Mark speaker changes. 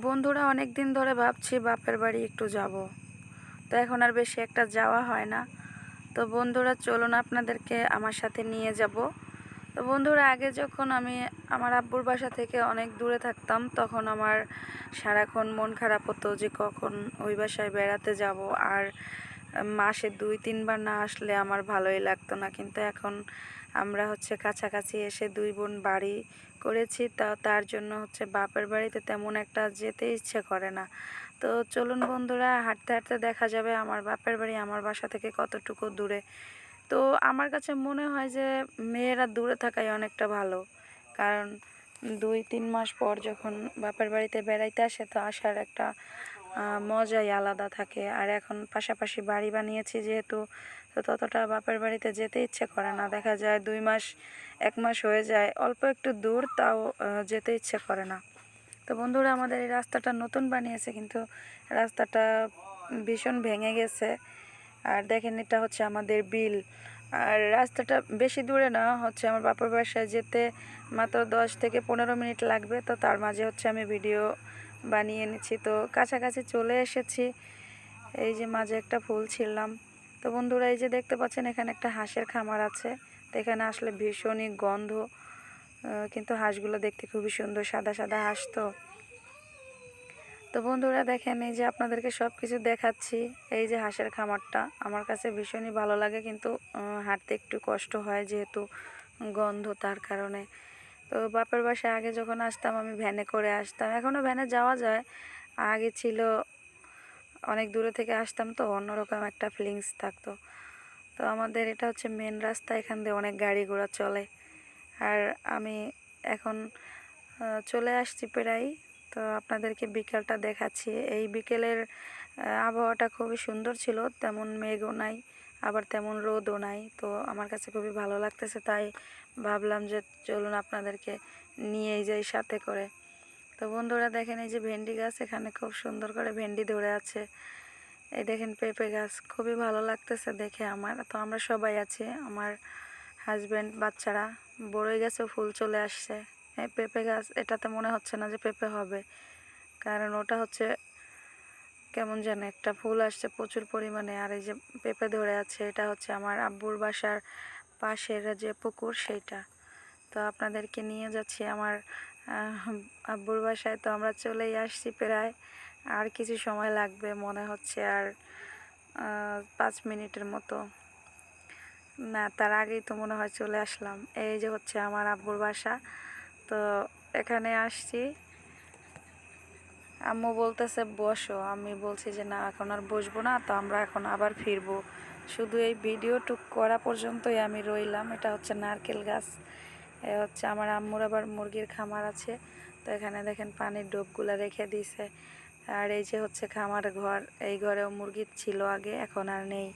Speaker 1: বন্ধুরা অনেক দিন ধরে ভাবছি বাপের বাড়ি একটু যাব। তো এখন আর বেশি একটা যাওয়া হয় না। তো বন্ধুরা, চলুন আপনাদেরকে আমার সাথে নিয়ে যাব। তো বন্ধুরা, আগে যখন আমি আমার আব্বুর বাসা থেকে অনেক দূরে থাকতাম, তখন আমার সারাক্ষণ মন খারাপ হতো যে কখন ওই বাসায় বেড়াতে যাব। আর মাসে দুই, তিনবার না আসলে আমার ভালোই লাগতো না। কিন্তু এখন আমরা হচ্ছে কাছাকাছি এসে দুই বোন বাড়ি করেছি, তা তার জন্য হচ্ছে বাপের বাড়িতে তেমন একটা যেতে ইচ্ছে করে না। তো চলুন বন্ধুরা, হাঁটতে হাঁটতে দেখা যাবে আমার বাপের বাড়ি, আমার বাসা থেকে কতটুকু দূরে। তো আমার কাছে মনে হয় যে মেয়েরা দূরে থাকাই অনেকটা ভালো। কারণ দুই তিন মাস পর যখন বাপের বাড়িতে বেড়াইতে আসে, তো আসার একটা মজাই আলাদা থাকে। আর এখন পাশাপাশি বাড়ি বানিয়েছি যেহেতু, তো ততটা বাপের বাড়িতে যেতে ইচ্ছে করে না। দেখা যায় দুই মাস, এক মাস হয়ে যায়, অল্প একটু দূর, তাও যেতে ইচ্ছে করে না। তো বন্ধুরা, আমাদের এই রাস্তাটা নতুন বানিয়েছে, কিন্তু রাস্তাটা ভীষণ ভেঙে গেছে। আর দেখেন, এটা হচ্ছে আমাদের বিল। আর রাস্তাটা বেশি দূরে না, হচ্ছে আমার বাপের বাসায় যেতে মাত্র দশ থেকে পনেরো মিনিট লাগবে। তো তার মাঝে হচ্ছে আমি ভিডিও বানিয়ে এনেছি। তো কাছাকাছি চলে এসেছি। এই যে মাঝে একটা ফুল ছিললাম তো বন্ধুরা, এই যে দেখতে পাচ্ছেন, এখানে একটা হাঁসের খামার আছে। তো এখানে আসলে ভীষণই গন্ধ। কিন্তু হাঁসগুলো দেখতে খুবই সুন্দর, সাদা সাদা হাঁস তো। তো বন্ধুরা, দেখেন, এই যে আপনাদেরকে সব কিছু দেখাচ্ছি। এই যে হাঁসের খামারটা, আমার কাছে ভীষণই ভালো লাগে। কিন্তু হাঁটতে একটু কষ্ট হয় যেহেতু গন্ধ তার কারণে। তো বাপের বাসায় আগে যখন আসতাম, আমি ভ্যানে করে আসতাম। এখনও ভ্যানে যাওয়া যায়। আগে ছিল, অনেক দূরে থেকে আসতাম তো, অন্যরকম একটা ফিলিংস থাকতো। তো আমাদের এটা হচ্ছে মেন রাস্তা, এখান দিয়ে অনেক গাড়ি ঘোড়া চলে। আর আমি এখন চলে আসছি প্রায় তো আপনাদেরকে বিকেলটা দেখাচ্ছি। এই বিকেলের আবহাওয়াটা খুবই সুন্দর ছিল, তেমন মেঘও নাই। আবার তেমন রোদও নাই। তো আমার কাছে খুবই ভালো লাগতেছে, তাই ভাবলাম যে চলুন আপনাদেরকে নিয়েই যাই সাথে করে। তো বন্ধুরা দেখেন এই যে ভেন্ডি গাছ, এখানে খুব সুন্দর করে ভেন্ডি ধরে আছে। এই দেখেন পেঁপে গাছ, খুবই ভালো লাগতেছে দেখে আমার। তো আমরা সবাই আছি, আমার হাজব্যান্ড বাচ্চারা, বড়ই গাছেও ফুল চলে আসছে। এই পেঁপে গাছ, এটাতে মনে হচ্ছে না যে পেঁপে হবে। কারণ ওটা হচ্ছে কেমন যেন একটা ফুল আসছে প্রচুর পরিমাণে। আর এই যে পেঁপে ধরে আছে, এটা হচ্ছে আমার আব্বুর বাসার পাশের যে পুকুর সেইটা। তো আপনাদেরকে নিয়ে যাচ্ছি আমার আব্বুর বাসায়। তো আমরা চলেই আসছি প্রায়। আর কিছু সময় লাগবে মনে হচ্ছে আর পাঁচ মিনিটের মতো। না, তার আগেই তো মনে হয় চলে আসলাম। এই যে হচ্ছে আমার আব্বুর বাসা। তো এখানে আসছি। আম্মু বলতেছে, বসো। আমি বলছি যে, না, এখন আর বসবো না, তো আমরা এখন আবার ফিরবো। শুধু এই ভিডিওটুক করা পর্যন্তই আমি রইলাম। এটা হচ্ছে নারকেল গাছ, এ হচ্ছে আমার আম্মুর আবার মুরগির খামার আছে। তো এখানে দেখেন পানির ডোবগুলা রেখে দিয়েছে আর এই যে হচ্ছে খামার ঘর, এই ঘরেও মুরগির ছিল আগে, এখন আর নেই।